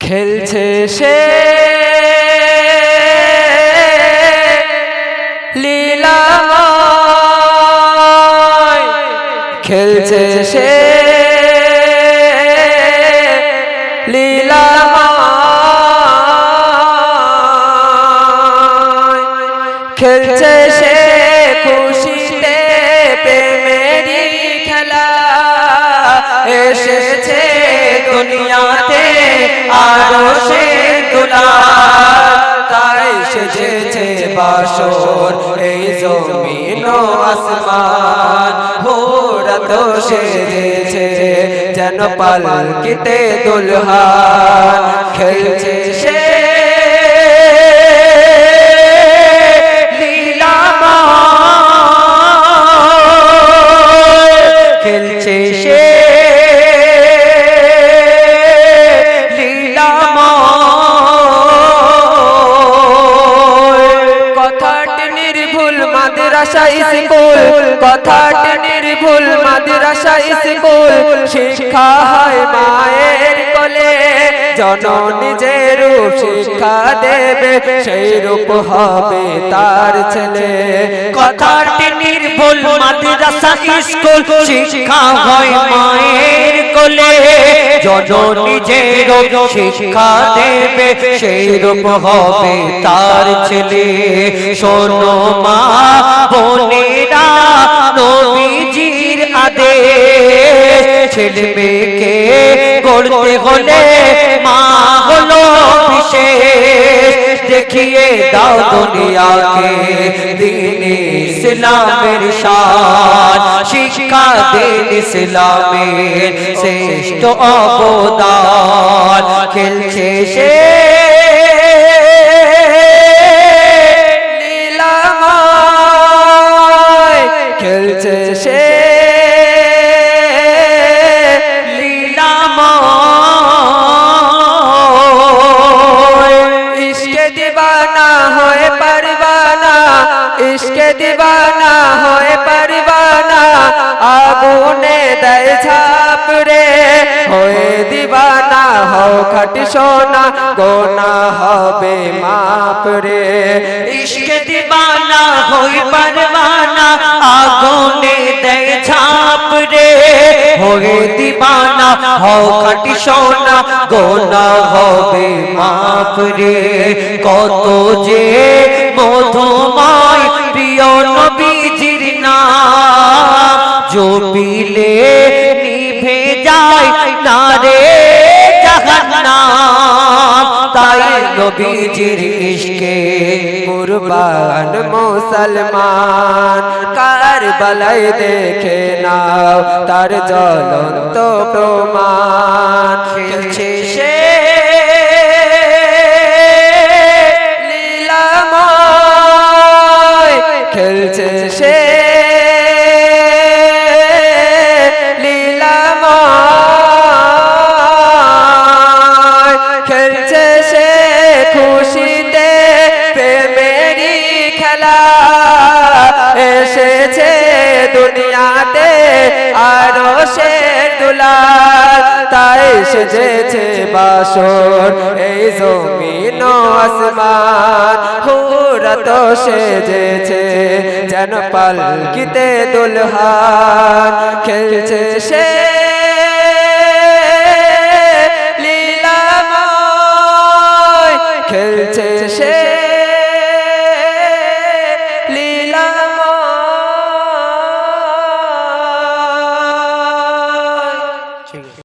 খেলছে সে লীলা খেলছে সে লীলাময় আসমান ভোরা তো সেজেছে যেন পালকিতে দুলহান খেলছে কথাটি নির্ভুল মাদ্রাসা স্কুল, শিক্ষা হয় মায়ের কোলে। জননী যে রূপ শিক্ষা দেবে, সেই রূপ হবে তার ছেলে। কথাটি নির্ভুল মাদ্রাসা স্কুল, শিক্ষা হয় মায়ের কোলে। জননী যে রূপ শিক্ষা দেবে, সেই রূপ হবে তার ছেলে। শোনো মা ছেলে মেয়েকে গড়তে হলে মা হলো বিশেষ। দেখিয়ে দাও দুনিয়াকে দিন ইসলামের শান। শিক্ষা দিন ইসলামের শ্রেষ্ঠ অবদান। খেলছে সে ইশকে দিবানা হয়ে পারবানা, আগুনে দেয় ছাপ রে। হয়ে দিবানা, হও খাটি সোনা, গোনা হবে মাপ রে। ইশকে দিবানা হই পারবানা, আগুনে দেয় ঝাপ রে। হয়ে দিবানা, হও খাটি সোনা, গোনা হবে মাপ রে। কত যে মধুময় প্রিয় নবীজির নাম জপিলে নিভে যায় না রে তাই নবীজির ইশকে কুরবান মুসলমান, কারবালায় দেখে নাও তার জ্বলন্ত প্রমাণ। খেলছে সে খেলা এসেছে দুনিয়াতে আরও সে দুলাল। তাই সেজেছে বাসর এই জমিন আসমান। হুরা তো সেজেছে যেন পালকিতে দুলহান। খেলছে সে